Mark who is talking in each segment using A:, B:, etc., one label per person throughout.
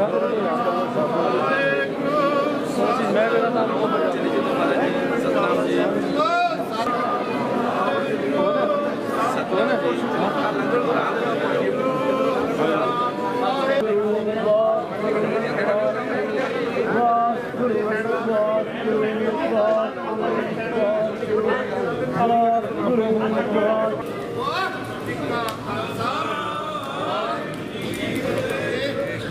A: ਹੈਗਾ। ਮੈਂ ਕਹਿੰਦਾ ਤੁਹਾਨੂੰ ਬਹੁਤ ਬੜਾ ਚਲੇ ਜੀ ਤੁਹਾਡਾ ਜੀ ਸਤਨਾਮ ਜੀ।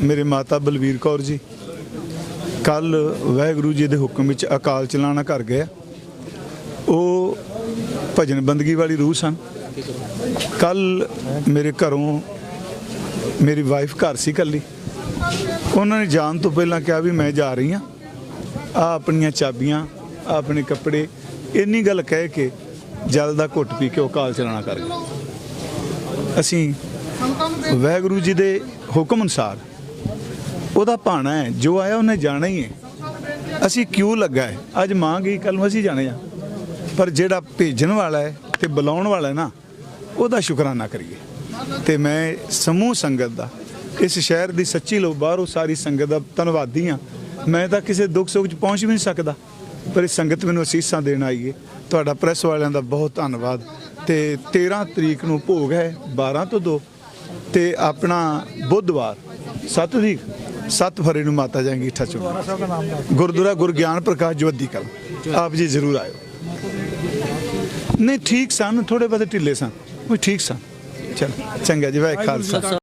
B: ਮੇਰੇ ਮਾਤਾ ਬਲਵੀਰ ਕੌਰ ਜੀ ਕੱਲ ਵਾਹਿਗੁਰੂ ਜੀ ਦੇ ਹੁਕਮ ਵਿੱਚ ਅਕਾਲ ਚਲਾਣਾ ਕਰ ਗਏ ਉਹ ਭਜਨ ਬੰਦਗੀ ਵਾਲੀ ਰੂਹ ਸਨ। ਕੱਲ ਮੇਰੇ ਘਰੋਂ ਮੇਰੀ ਵਾਈਫ ਘਰ ਸੀ ਕੱਲੀ। ਉਹਨਾਂ ਨੇ ਜਾਣ ਤੋਂ ਪਹਿਲਾਂ ਕਿਹਾ ਵੀ ਮੈਂ ਜਾ ਰਹੀ ਹਾਂ। ਆ ਆਪਣੀਆਂ ਚਾਬੀਆਂ ਆਹ ਆਪਣੇ ਕੱਪੜੇ, ਇੰਨੀ ਗੱਲ ਕਹਿ ਕੇ ਜਲ ਦਾ ਘੁੱਟ ਪੀ ਕੇ ਉਹ ਕਾਲ ਚਲਾਣਾ ਕਰ ਗਏ। ਅਸੀਂ ਵਾਹਿਗੁਰੂ ਜੀ ਦੇ ਹੁਕਮ ਅਨੁਸਾਰ ਉਹਦਾ ਭਾਣਾ ਹੈ, ਜੋ ਆਇਆ ਉਹਨੇ ਜਾਣਾ ਹੀ ਹੈ। ਅਸੀਂ ਕਿਉਂ ਲੱਗਾ ਹੈ? ਅੱਜ ਮਾਂ ਗਈ ਕੱਲ ਨੂੰ ਅਸੀਂ ਜਾਣੇ ਆ। ਪਰ ਜਿਹੜਾ ਭੇਜਣ ਵਾਲਾ ਹੈ ਤੇ ਬੁਲਾਉਣ ਵਾਲਾ ਹੈ ਨਾ, ਉਹਦਾ ਸ਼ੁਕਰਾਨਾ ਕਰੀਏ। ਤੇ ਮੈਂ ਸਮੂਹ ਸੰਗਤ ਦਾ, ਇਸ ਸ਼ਹਿਰ ਦੀ ਸੱਚੀ ਲੋ ਬਾਹਰੋਂ ਸਾਰੀ ਸੰਗਤ ਦਾ ਧੰਨਵਾਦੀ ਆ ਮੈਂ ਤਾਂ ਕਿਸੇ ਦੁੱਖ ਸੁੱਖ 'ਚ ਪਹੁੰਚ ਵੀ ਨਹੀਂ ਸਕਦਾ। ਪਰ ਇਹ ਸੰਗਤ ਮੈਨੂੰ ਅਸੀਸਾਂ ਦੇਣ ਆਈ ਹੈ। ਤੁਹਾਡਾ ਪ੍ਰੈਸ ਵਾਲਿਆਂ ਦਾ ਬਹੁਤ ਧੰਨਵਾਦ। ਤੇ 13 ਤਰੀਕ ਨੂੰ ਭੋਗ ਹੈ 12 ਤੋਂ 2 ਤੇ ਆਪਣਾ ਬੁੱਧਵਾਰ 7 ਤਰੀਕ। 7 ਫਰਵਰੀ ਨੂੰ ਮਾਤਾ ਜਾਏਗੀ ਠਾ ਚੁੱਕ ਗੁਰਦੁਆਰਾ ਗੁਰ ਗਿਆਨ ਪ੍ਰਕਾਸ਼ ਜਵੱਦੀ ਕਲ। ਆਪ ਜੀ ਜ਼ਰੂਰ ਆਇਓ। ਨਹੀਂ, ਠੀਕ ਸਨ ਥੋੜੇ ਬਹੁਤੇ ਢਿੱਲੇ ਸਨ। ਉਹ ਠੀਕ ਸਨ। ਚਲ, ਚੰਗਾ ਜੀ ਵਾਹਿ ਖਾਲਸਾ।